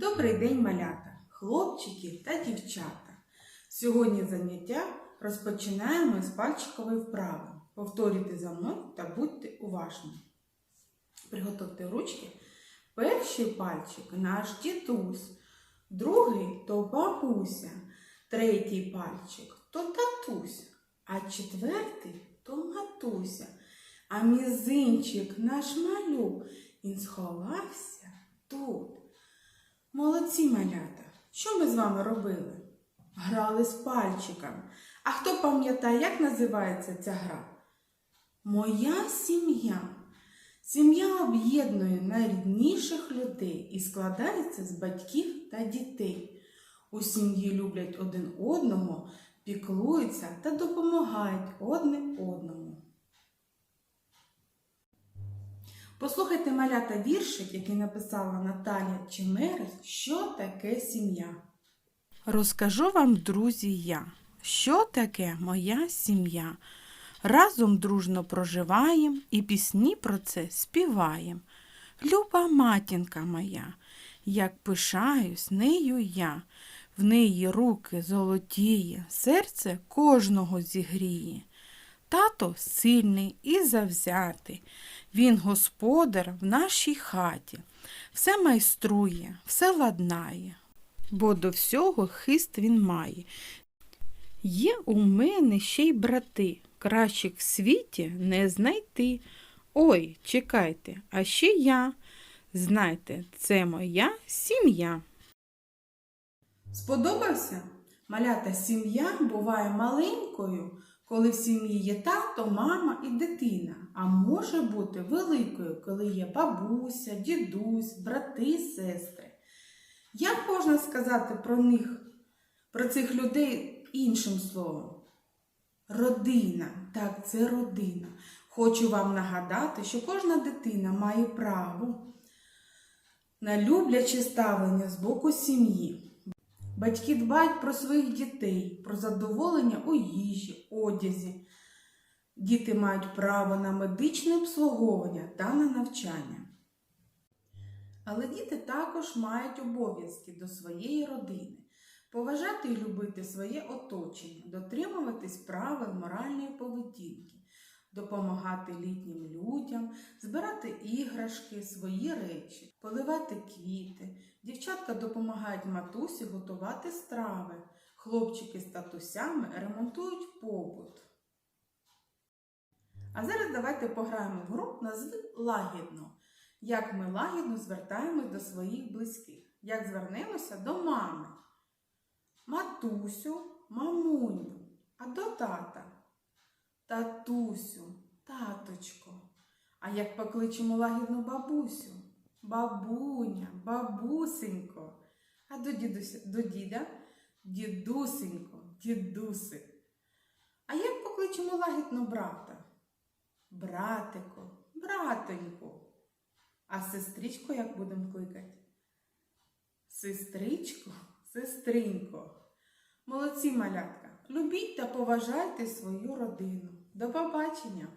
Добрий день, малята, хлопчики та дівчата. Сьогодні заняття розпочинаємо з пальчикової вправи. Повторюйте за мною та будьте уважні. Приготуйте ручки. Перший пальчик наш дідусь, другий то бабуся, третій пальчик то татусь, а четвертий то матуся. А мізинчик наш малюк, він сховався тут. Молодці малята! Що ми з вами робили? Грали з пальчиками. А хто пам'ятає, як називається ця гра? Моя сім'я. Сім'я об'єднує найрідніших людей і складається з батьків та дітей. У сім'ї люблять один одного, піклуються та допомагають одне одному. Послухайте малята віршик, який написала Наталія Чемерес, що таке сім'я. Розкажу вам, друзі, я, що таке моя сім'я. Разом дружно проживаєм і пісні про це співаєм. Люба матінка моя, як пишаюсь нею я, в неї руки золотіє, серце кожного зігріє. Тато сильний і завзятий, він господар в нашій хаті, все майструє, все ладнає, бо до всього хист він має. Є у мене ще й брати, кращих в світі не знайти. Ой, чекайте, а ще я. Знайте, це моя сім'я. Сподобався? Малята сім'я буває маленькою, коли в сім'ї є тато, мама і дитина, а може бути великою, коли є бабуся, дідусь, брати, сестри. Як можна сказати про них, про цих людей іншим словом? Родина, так, це родина. Хочу вам нагадати, що кожна дитина має право на любляче ставлення з боку сім'ї. Батьки дбають про своїх дітей, про задоволення у їжі, одязі. Діти мають право на медичне обслуговування та на навчання. Але діти також мають обов'язки до своєї родини, поважати і любити своє оточення, дотримуватись правил моральної поведінки, допомагати літнім людям, збирати іграшки, свої речі, поливати квіти. Дівчатка допомагають матусі готувати страви. Хлопчики з татусями ремонтують побут. А зараз давайте пограємо в гру назви лагідно. Як ми лагідно звертаємось до своїх близьких. Як звернемося до мами. Матусю, мамуню, а до тата. Татусю, таточко. А як покличемо лагідну бабусю? Бабуня, бабусенько. А до, дідуся, до діда дідусенько, дідусик. А як покличемо лагідно брата? Братико, братоньку. А сестричку як будемо кликати? Сестричко, сестринько. Молодці малятка. Любіть та поважайте свою родину. До побачення!